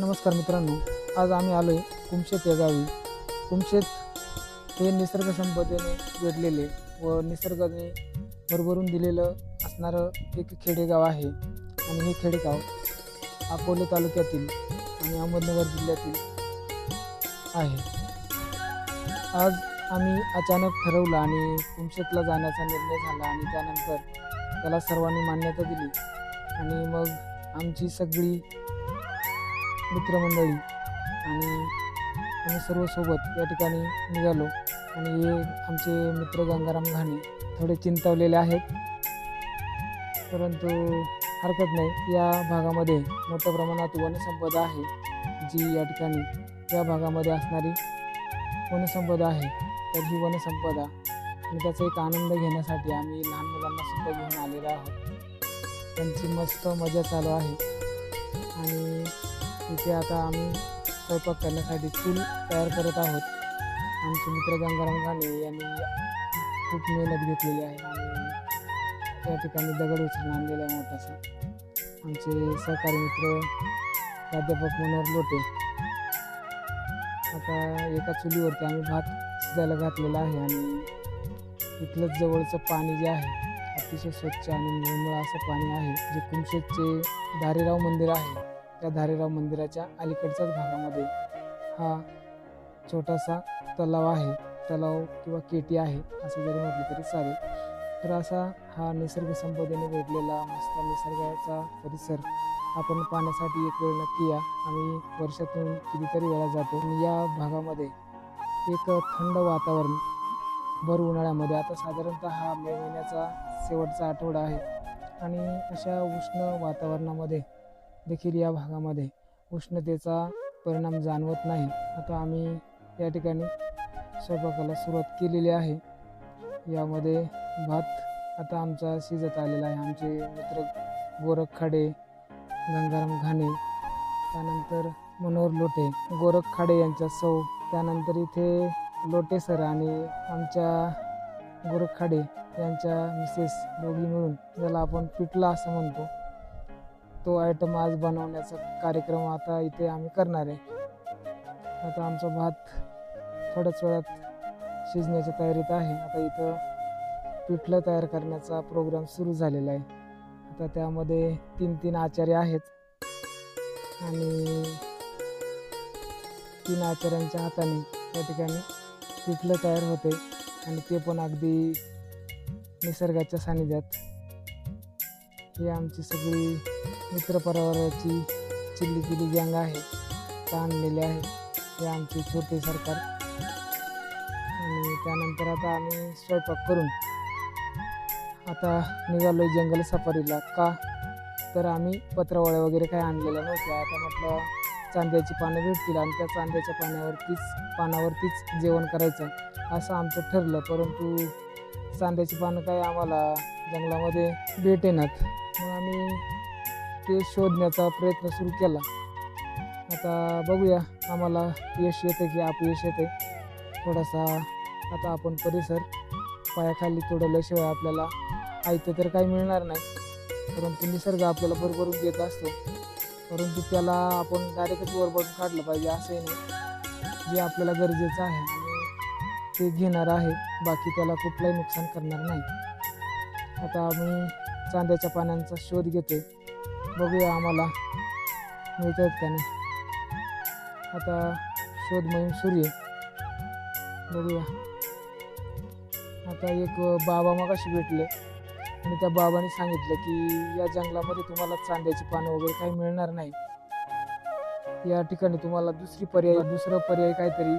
नमस्कार मित्रांनो आज आम्ही आलो आहे कुमशेत या गावी. कुमशेत हे निसर्ग संपदेने वेढलेले व निसर्गाने भरभरून दिलेलं असणारं एक खेडेगाव आहे. आणि हे खेडेगाव अकोले तालुक्यातील आणि अहमदनगर जिल्ह्यातील आहे. आज आम्ही अचानक ठरवलं आणि कुमशेतला जाण्याचा निर्णय झाला आणि त्यानंतर त्याला सर्वांनी मान्यता दिली. आणि मग आमची सगळी मित्रमंडळी आणि आम्ही सर्व सोबत या ठिकाणी निघालो. आणि हे आमचे मित्र गंगाराम घाणे थोडे चिंतावलेले आहेत. परंतु हरकत नाही या भागामध्ये मोठ्या प्रमाणात वनसंपदा आहे जी या ठिकाणी या भागामध्ये असणारी वनसंपदा आहे. तर ही वनसंपदा आणि त्याचा एक आनंद घेण्यासाठी आम्ही लहान मुलांना सुद्धा घेऊन आलेलो आहोत. त्यांची मस्त मजा चालू आहे. आणि इथे आता आम्ही स्वयंपाक करण्यासाठी चूल तयार करत आहोत. आमचे मित्र गंगाराम गाणे यांनी खूप मेहनत घेतलेली आहे आणि त्या ठिकाणी दगड उचलून आणलेला आहे मोठासा. आमचे सहकारी मित्र प्राध्यापक मनोहर लोटे. आता एका चुलीवरती आम्ही भात शिजायला घातलेला आहे आणि इथलंच जवळचं पाणी जे आहे अतिशय स्वच्छ आणि निर्मळ असं पाणी आहे जे कुमशेतचे धारेराव मंदिर आहे. त्या धारेराव मंदिराच्या अलीकडच्याच भागामध्ये हा छोटासा तलाव आहे. तलाव किंवा केटी आहे असं जरी म्हटलं तरी चालेल. तर असा हा निसर्ग संपदेने वेढलेला मस्त निसर्गाचा परिसर आपण पाहण्यासाठी एक वेळ नक्की या. आम्ही वर्षातून कितीतरी वेळा जातो. आणि या भागामध्ये एक थंड वातावरण भर उन्हाळ्यामध्ये. आता साधारणतः हा मे महिन्याचा शेवटचा आठवडा आहे. आणि अशा उष्ण वातावरणामध्ये देखील या भागामध्ये उष्णतेचा परिणाम जाणवत नाही. आता आम्ही या ठिकाणी स्वयंपाकाला सुरुवात केलेली आहे. यामध्ये भात आता आमचा शिजत आलेला आहे. आमचे मित्र गोरख खाडे गंगाराम घाणे त्यानंतर मनोहर लोटे गोरख खाडे यांच्या सौ त्यानंतर इथे लोटे सर आणि आमच्या गोरख खाडे यांच्या मिसेस दोघी मिळून ज्याला आपण पिटला असं म्हणतो. तो आयटम आज बनवण्याचा कार्यक्रम आता इथे आम्ही करणार आहे. आता आमचा भात थोड्याच वेळात शिजण्याच्या तयारीत आहे. आता इथं पिठलं तयार करण्याचा प्रोग्राम सुरू झालेला आहे. आता त्यामध्ये तीन तीन आचार्य आहेत. आणि तीन आचार्यांच्या हाताने त्या ठिकाणी पिठलं तयार होते. आणि ते पण अगदी निसर्गाच्या सानिध्यात ही आमची सगळी मित्रपरिवाराची चिल्ली किल्ली गँग आहे त्या आणलेले आहे. हे आमचे छोटे सरकार. आणि त्यानंतर आता आम्ही स्वयंपाक करून आता निघालो आहे जंगल सफारीला. का? तर आम्ही पत्रावळ्या वगैरे काही आणलेल्या नव्हत्या. आता म्हटलं चांद्याची पानं भेटतील आणि त्या चांद्याच्या पाण्यावरतीच पानावरतीच जेवण करायचं असं आमचं ठरलं. परंतु चांद्याची पानं काय आम्हाला जंगलामध्ये भेटेनात. मग आम्ही ते शोधण्याचा प्रयत्न सुरू केला. आता बघूया आम्हाला यश येतं की अपयश येते थोडासा आता आपण परिसर पायाखाली तोडल्याशिवाय आपल्याला ऐकतं तर काही मिळणार नाही. परंतु निसर्ग आपल्याला भरभरून देत असतो. परंतु त्याला आपण डायरेक्टच वरभरून काढलं पाहिजे असंही नाही. जे आपल्याला गरजेचं आहे ते घेणार आहे बाकी त्याला कुठलंही नुकसान करणार नाही. आता आम्ही चांद्याच्या पानांचा शोध घेतो बघूया आम्हाला मिळत आहेत का नाही. आता शोध मोहीम सुरू आहे. बघूया. आता एक बाबा मगाशी भेटले. आणि त्या बाबाने सांगितलं की या जंगलामध्ये तुम्हाला चांद्याची पानं वगैरे काही मिळणार नाही. या ठिकाणी तुम्हाला दुसरी पर्याय दुसरं पर्याय काहीतरी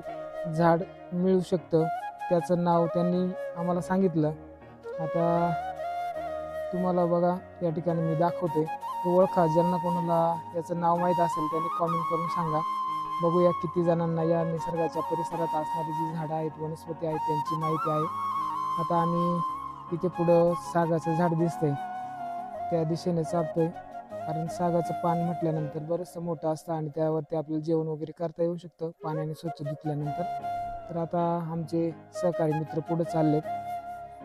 झाड मिळू शकतं. त्याचं नाव त्यांनी आम्हाला सांगितलं. आता तुम्हाला बघा या ठिकाणी मी दाखवते ओळखा ज्यांना कोणाला याचं नाव माहीत असेल त्यांनी कॉमेंट करून सांगा. बघूया किती जणांना या निसर्गाच्या परिसरात असणारी जी झाडं आहेत वनस्पती आहेत त्यांची माहिती आहे. आता आम्ही तिथे पुढं सागाचं झाड दिसतंय. त्या दिशेने चालतोय. कारण सागाचं पान म्हटल्यानंतर बरंचसं मोठं असतं आणि त्यावरती आपल्याला जेवण वगैरे करता येऊ शकतं पाण्याने स्वच्छ धुतल्यानंतर. तर आता आमचे सहकारी मित्र पुढे चाललेत.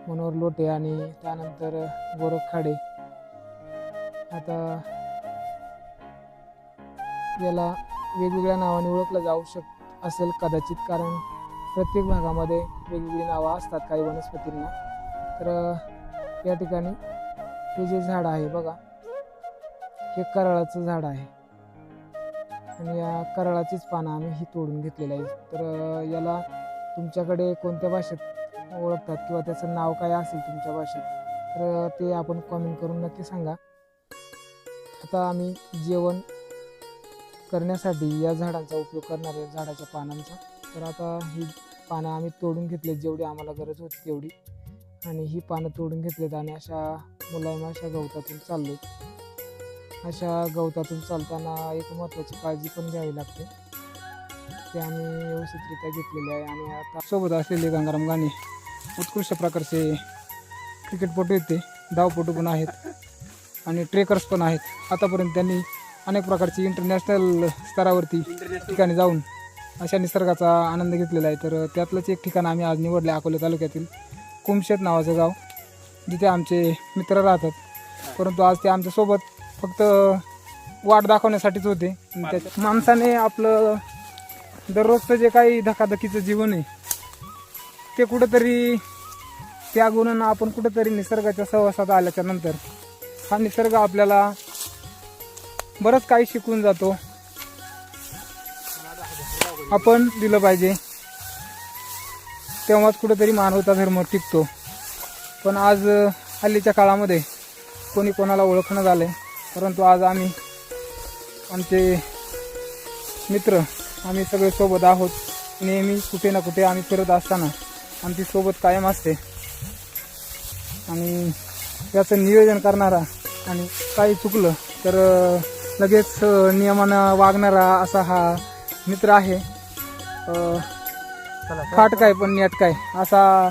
मनोहर लोटे आणि त्यानंतर गोरख खाडे. आता याला वेगवेगळ्या नावाने ओळखलं जाऊ शक असेल कदाचित कारण प्रत्येक भागामध्ये वेगवेगळी नावं असतात काही वनस्पतींना. तर या ठिकाणी हे जे झाड आहे बघा हे कराळाचं झाड आहे. आणि या कराळाचीच पानं आम्ही ही तोडून घेतलेली आहे तर याला तुमच्याकडे कोणत्या भाषेत ओळखतात किंवा त्याचं नाव काय असेल तुमच्या भाषेत तर ते आपण कॉमेंट करून नक्की सांगा. आता आम्ही जेवण करण्यासाठी या झाडांचा उपयोग करणार आहे झाडाच्या पानांचा. तर आता ही पानं आम्ही तोडून घेतली जेवढी आम्हाला गरज होती तेवढी. आणि ही पानं तोडून घेतलेत आणि अशा मुलायम अशा गवतातून चाललो अशा गवतातून चालताना एक महत्त्वाची काळजी पण घ्यावी लागते. ते आम्ही व्यवस्थितरित्या घेतलेले आहे. आणि आता सोबत असलेले गंगाराम गाणे उत्कृष्ट प्रकारचे क्रिकेटपटू येते धावपटू पण आहेत. आणि ट्रेकर्स पण आहेत. आतापर्यंत त्यांनी अनेक प्रकारची इंटरनॅशनल स्तरावरती ठिकाणी जाऊन अशा निसर्गाचा आनंद घेतलेला आहे. तर त्यातलंच एक ठिकाण आम्ही आज निवडलं अकोले तालुक्यातील कुमशेत नावाचं गाव जिथे आमचे मित्र राहतात. परंतु आज ते आमच्यासोबत फक्त वाट दाखवण्यासाठीच होते. आणि माणसाने आपलं दररोजचं जे काही धकाधकीचं जीवन आहे ते कुठंतरी त्या गुणांना आपण कुठंतरी निसर्गाच्या सहवासात आल्याच्यानंतर हा निसर्ग आपल्याला बरंच काही शिकून जातो. आपण दिलं पाहिजे. तेव्हाच कुठंतरी मानवता धर्म टिकतो. पण आज हल्लीच्या काळामध्ये कोणी कोणाला ओळखणं झालंय. परंतु आज आम्ही आमचे मित्र आम्ही सगळे सोबत आहोत. नेहमी कुठे ना कुठे आम्ही फिरत असताना आमची सोबत कायम असते. आणि त्याचं नियोजन करणारा आणि काही चुकलं तर लगेच नियमानं वागणारा असा हा मित्र आहे. अ, फाटकाय पण नेटकाय असा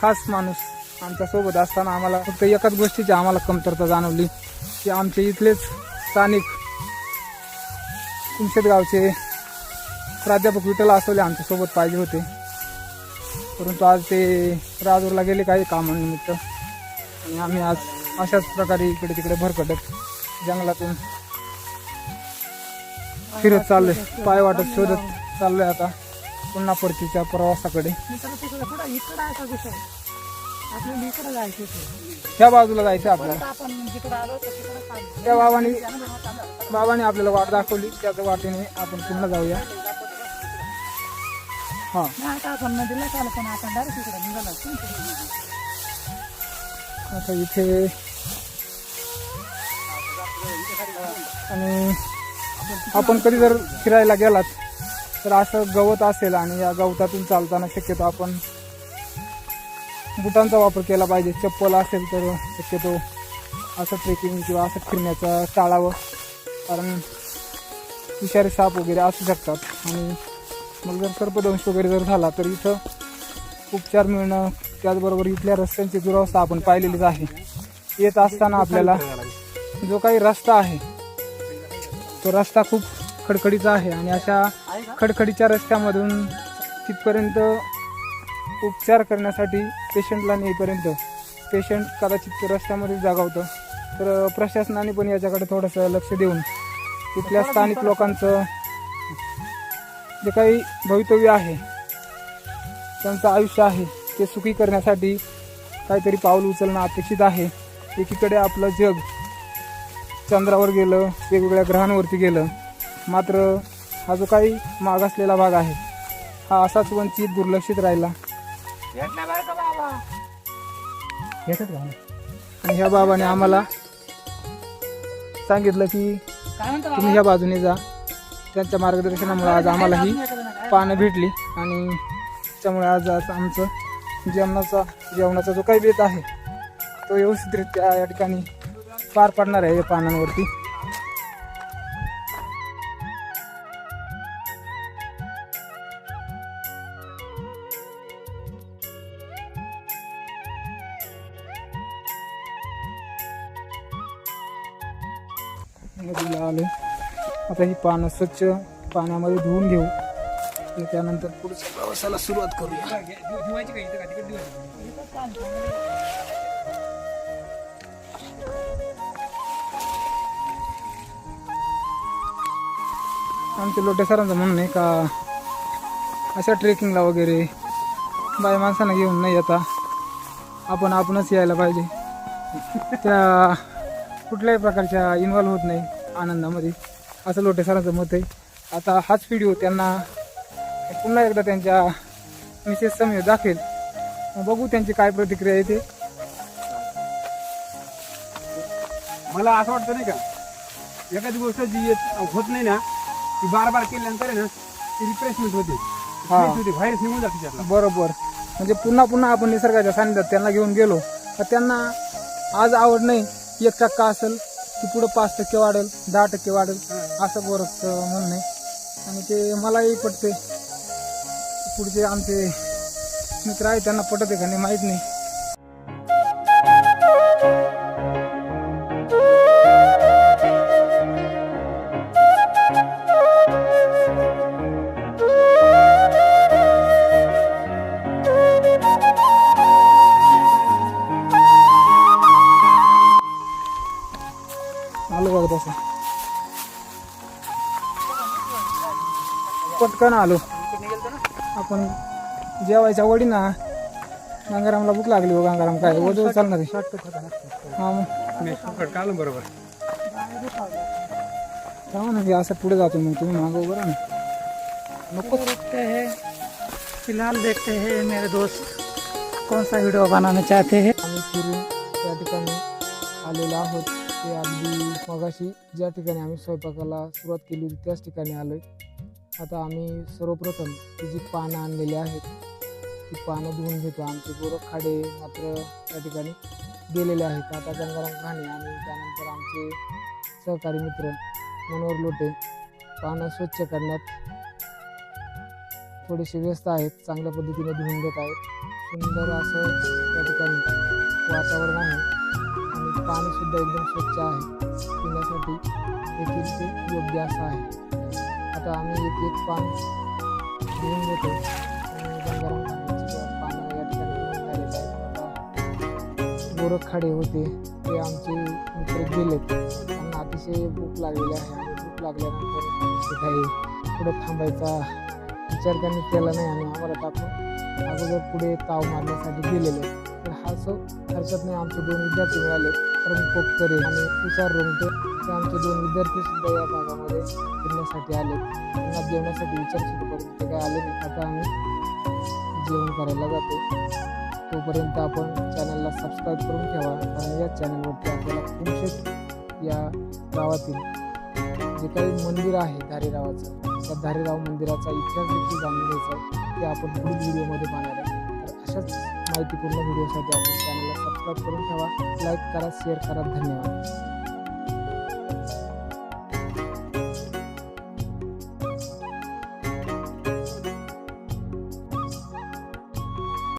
खास माणूस आमच्यासोबत असताना आम्हाला फक्त एकाच गोष्टीची आम्हाला कमतरता जाणवली की आमचे इथलेच स्थानिक कुमशेत गावचे प्राध्यापक विठ्ठल आसवले आमच्यासोबत पाहिजे होते. परंतु आज ते राजूरला गेले काही कामानिमित्त. आणि आम्ही आज अशाच प्रकारे इकडे तिकडे भरकटत जंगलातून फिरत चाललोय. पाय वाटत शोधत चाललोय आता पुन्हा परतीच्या प्रवासाकडे. त्या ह्या बाजूला जायचं आपल्याला. त्या बाबांनी बाबांनी आपल्याला वाट दाखवली. त्याच्या वाटेने आपण पुन्हा जाऊया. हा. नाही आता आपण नदीला चालू पण आपण डायरेक्ट इकडे निघाला आता इथे आणि आपण कधी जर फिरायला गेलात तर असं गवत असेल आणि या गवतातून चालताना शक्यतो आपण बुटांचा वापर केला पाहिजे. चप्पल असेल तर शक्यतो असं ट्रेकिंग किंवा असं फिरण्याचं टाळावं. कारण विषारी साप वगैरे असू शकतात आणि मग जर सर्पदंश वगैरे जर झाला तर इथं उपचार मिळणं त्याचबरोबर इथल्या रस्त्यांची दुरावस्था आपण पाहिलेलीच आहे. येत असताना आपल्याला जो काही रस्ता आहे तो रस्ता खूप खडखडीचा आहे आणि अशा खडखडीच्या रस्त्यामधून तिथपर्यंत उपचार करण्यासाठी पेशंटला नेईपर्यंत पेशंट कदाचित रस्त्यामध्ये जागावतं. तर प्रशासनाने पण याच्याकडे थोडंसं लक्ष देऊन तिथल्या स्थानिक लोकांचं जे काही भवितव्य आहे त्यांचं आयुष्य आहे ते सुखी करण्यासाठी काहीतरी पाऊल उचलणं अपेक्षित आहे. एकीकडे आपलं जग चंद्रावर गेलं वेगवेगळ्या ग्रहांवरती गेलं मात्र हा जो काही मागासलेला भाग आहे हा असाच वंचित दुर्लक्षित राहिला? आणि ह्या बाबाने आम्हाला सांगितलं की तुम्ही ह्या बाजूने जा. त्यांच्या मार्गदर्शनामुळे आज आम्हाला ही पानं भेटली आणि त्यामुळे आज आज आमचं जेवणाचा जेवणाचा जो काही बेत आहे तो व्यवस्थितरित्या या ठिकाणी पार पडणार आहे या पानांवरती. नदीला आलो आता ही पानं स्वच्छ पाण्यामध्ये धुवून घेऊ. आणि त्यानंतर पुढच्या प्रवासाला सुरुवात करूया. आमचे लोटे सरांचं म्हणणं आहे का अशा ट्रेकिंगला वगैरे बाय माणसांना घेऊन नाही येता. आपण आपणच यायला पाहिजे. त्या कुठल्याही प्रकारच्या इन्व्हॉल्व होत नाही आनंदामध्ये. असं लोटे सरांचं मत आहे. आता हाच व्हिडिओ त्यांना पुन्हा एकदा त्यांच्या मिसेस समोर दाखवेल. मग बघू त्यांची काय प्रतिक्रिया येते. मला असं वाटतं नाही का एखादी गोष्ट जी येत होत नाही ना ती बार बार केल्यानंतर आहे ना ती रिफ्रेशमेंट होते. हा. व्हायरस निघून जाते त्यातला बरोबर. म्हणजे पुन्हा पुन्हा आपण निसर्गाच्या सानिध्यात त्यांना घेऊन गेलो तर त्यांना आज आवड नाही एक टक्का असेल की पुढं पाच टक्के वाढेल दहा टक्के वाढेल. असं बरंच म्हणणं आहे. आणि ते मलाही पटते पुढचे आमचे मित्र आहेत त्यांना पटत आहे का नाही माहीत नाही. पटकन आलो. आपण जेवायच्या वडी ना गंगारामला भूक लागली हो गंगाराम. काय वजू चालणार आहे? हा मग. बरोबर? असं पुढे जातो मग तुम्ही मागं उभं राहा ना. नको. रुकते हैं. फिलहाल देखते हैं मेरे दोस्त. कौन सा वीडियो बनाना चाहते हैं? आम्ही फिरून त्या ठिकाणी आलेलो आहोत. ते अगदी मगाशी ज्या ठिकाणी आम्ही स्वयंपाकाला सुरुवात केली होती त्याच ठिकाणी आलो आता आम्ही सर्वप्रथम ती जी पानं आणलेली आहेत ती पानं धुवून घेतो. आमचे गोरख खाडे मात्र त्या ठिकाणी गेलेले आहेत. आता गंगाराम घाणे आणि त्यानंतर आमचे सहकारी मित्र मनोहर लोटे पानं स्वच्छ करण्यात थोडेसे व्यस्त आहेत चांगल्या पद्धतीने धुवून घेत आहेत. सुंदर असं त्या ठिकाणी वातावरण आहे आणि पाणीसुद्धा एकदम स्वच्छ आहे. पिण्यासाठी देखील ते योग्य असं आहे. आता आम्ही एक एक पान धुवून घेतो. आणि गंगाराम पाण्याची जेव्हा पानं या ठिकाणी धुवून झालेली आहेत. आता गोरख होते ते आमचे मित्र गेलेत. त्यांना अतिशय भूक लागलेली आहे. आणि भूक लागल्यानंतर ते काही पुढे थांबायचा विचार त्यांनी केला नाही आणि आम्हाला टाकून अगोदर पुढे ताव मारण्यासाठी गेलेले. तर असं हरकत नाही. आमचे दोन विद्यार्थी मिळाले. प्रमुख पोपकरे आणि तुषार रोमटे ते आमचे दोन विद्यार्थी सुद्धा या भागामध्ये फिरण्यासाठी आले. त्यांना जेवणासाठी विचार सुरू परंतु ते काय आले नाही आता आम्ही जेवण करायला जातो तोपर्यंत आपण चॅनलला सबस्क्राईब करून ठेवा कारण या चॅनलवरती आपल्याला कुमशेट या गावातील जे काही मंदिर आहे धारेरावाचं त्या धारेराव मंदिराचा इतिहास देखील जाणून घ्यायचा ते आपण पुढील व्हिडिओमध्ये पाहणार आहे तर अशाच माहितीपूर्ण व्हिडिओसाठी आपल्या चॅनलला सबस्क्राईब करून ठेवा. लाईक करा शेअर करा. धन्यवाद.